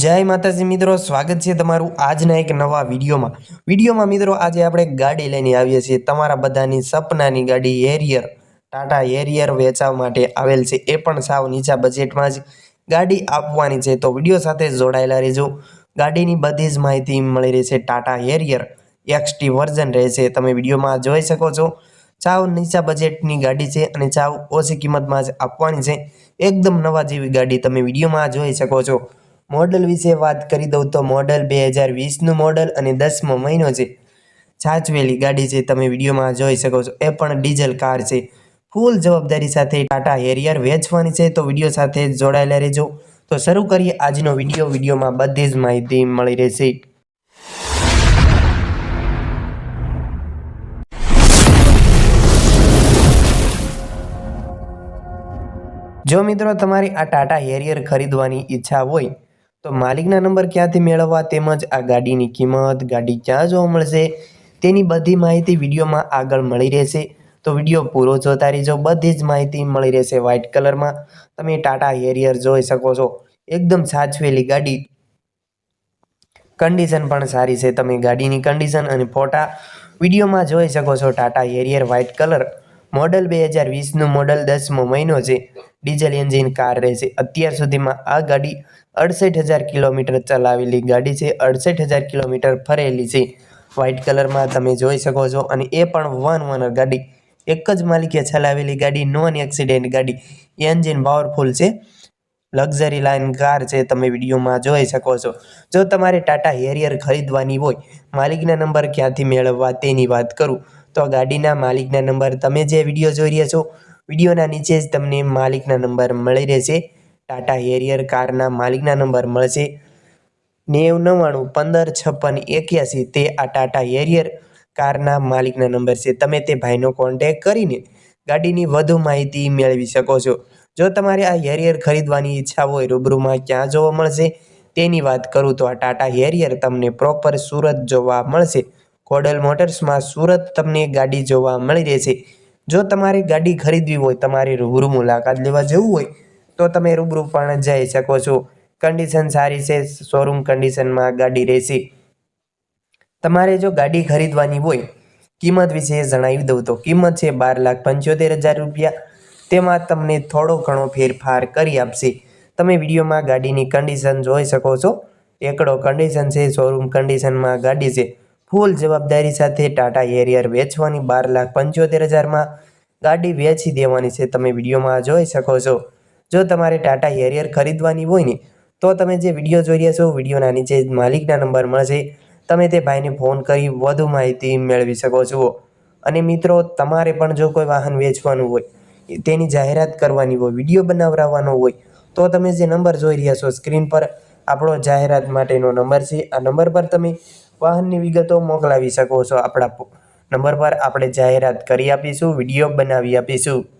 જય માતાજી મિત્રો, સ્વાગત છે તમારું આજના એક નવા વિડીયોમાં. વિડીયોમાં મિત્રો આજે આપણે ગાડી લઈને આવીએ છીએ. તમારા બધાની સપનાની ગાડી હેરિયર ટાટા હેરિયર વેચાવ માટે આવેલ છે. એ પણ સાવ નીચા બજેટમાં જ ગાડી આપવાની છે. તો વીડિયો સાથે જોડાયેલા રહેજો. ગાડીની બધી જ માહિતી મળી રહી છે ટાટા હેરિયર એક્સટી વર્ઝન રહેશે. તમે વિડીયોમાં જોઈ શકો છો. સાવ નીચા બજેટની ગાડી છે અને સાવ ઓછી કિંમતમાં જ આપવાની છે. એકદમ નવા જેવી ગાડી તમે વિડીયોમાં જોઈ શકો છો. મોડલ વિશે વાત કરી દઉં તો મોડલ બે હજાર વીસનું મોડલ અને દસમો મહિનો છે. છાચવેલી ગાડી છે, તમે વિડીયોમાં જોઈ શકો છો. એ પણ ડીઝલ કાર છે. ફૂલ જવાબદારી સાથે ટાટા હેરિયર વેચવાની છે, તો વીડિયો સાથે જોડાયેલા રહેજો. તો શરૂ કરીએ આજનો વીડિયો. વિડીયોમાં બધી જ માહિતી મળી રહેશે. જો મિત્રો તમારી આ ટાટા હેરિયર ખરીદવાની ઈચ્છા હોય તો માલિકના નંબર ક્યાંથી મેળવવા તેમજ આ ગાડીની કિંમત, ગાડી ક્યાં જોવા મળશે તેની બધી માહિતી વિડીયોમાં આગળ મળી રહેશે. તો વીડિયો પૂરો જોતા રહેજો, બધી જ માહિતી મળી રહેશે વ્હાઇટ કલરમાં. તમે ટાટા હેરિયર જોઈ શકો છો. એકદમ સાચવેલી ગાડી. કન્ડિશન પણ સારી છે. તમે ગાડીની કન્ડિશન અને ફોટા વિડીયોમાં જોઈ શકો છો. Tata Harrier white colour. Model બે હજાર વીસનું મોડલ દસમો મહિનો છે. ડીઝલ એન્જિન કાર રહેશે. અત્યાર સુધીમાં આ ગાડી અડસઠ હજાર કિલોમીટર ચલાવેલી ગાડી છે. અડસઠ હજાર કિલોમીટર ફરેલી છે. વ્હાઇટ કલરમાં તમે જોઈ શકો છો અને એ પણ વન વનર ગાડી. એક જ માલિકે ચલાવેલી ગાડી નોન એક્સિડેન્ટ ગાડી. એન્જિન પાવરફુલ છે. લક્ઝરી લાઇન કાર છે. તમે વિડીયોમાં જોઈ શકો છો. જો તમારે ટાટા હેરિયર ખરીદવાની હોય, માલિકના નંબર ક્યાંથી મેળવવા તેની વાત કરું. તો ગાડીના માલિકના નંબર તમે જે વીડિયો જોઈ રહ્યા છો વિડીયોના નીચે જ તમને માલિકના નંબર મળી રહેશે. ટાટા હેરિયર કારના માલિકના નંબર મળશે. નેવ, નવ્વાણું, પંદર, છપ્પન, એક્યાસી તે આ ટાટા હેરિયર કારના માલિકના નંબર છે. તમે તે ભાઈનો કોન્ટેક કરીને ગાડીની વધુ માહિતી મેળવી શકો છો. જો તમારે આ હેરિયર ખરીદવાની ઈચ્છા હોય, રૂબરૂમાં ક્યાં જોવા મળશે? તેની વાત કરું તો આ ટાટા હેરિયર તમને પ્રોપર સુરત જોવા મળશે. કોડલ મોટર્સમાં સુરત તમને ગાડી જોવા મળી રહેશે. જો તમારી ગાડી ખરીદવી હોય, તમારે રૂબરૂ મુલાકાત લેવા જવું હોય, તો તમે રૂબરૂ પણ જઈ શકો છો. કન્ડિશન સારી છે શોરૂમ કન્ડિશનમાં ગાડી રહેશે. તમારે જો ગાડી ખરીદવાની હોય, કિંમત વિશે જણાવી દઉં તો કિંમત છે બાર લાખ પંચોતેર હજાર રૂપિયા. તેમાં તમને થોડો ઘણો ફેરફાર કરી આપશે. તમે વિડીયોમાં ગાડીની કન્ડિશન જોઈ શકો છો. એકડો કન્ડિશન છે શોરૂમ કન્ડિશનમાં ગાડી છે. ફૂલ જવાબદારી સાથે ટાટા હેરિયર વેચવાની બાર લાખ પંચોતેર હજારમાં ગાડી વેચી દેવાની છે. તમે વિડીયોમાં જોઈ શકો છો. જો તમારે ટાટા હેરિયર ખરીદવાની હોય ને, તો તમે જે વીડિયો જોઈ રહ્યા છો, વિડીયોના નીચે માલિકના નંબર મળશે. તમે તે ભાઈને ફોન કરી વધુ માહિતી મેળવી શકો છો. અને મિત્રો, તમારે પણ જો કોઈ વાહન વેચવાનું હોય, તેની જાહેરાત કરવાની હોય, વીડિયો બનાવવાનો હોય, તો તમે જે નંબર જોઈ રહ્યા છો, સ્ક્રીન પર આપણો જાહેરાત માટેનો નંબર છે. આ નંબર પર તમે વાહનની વિગતો મોકલાવી શકો છો. આપણા નંબર પર આપણે જાહેરાત કરી આપીશું, વીડિયો બનાવી આપીશું.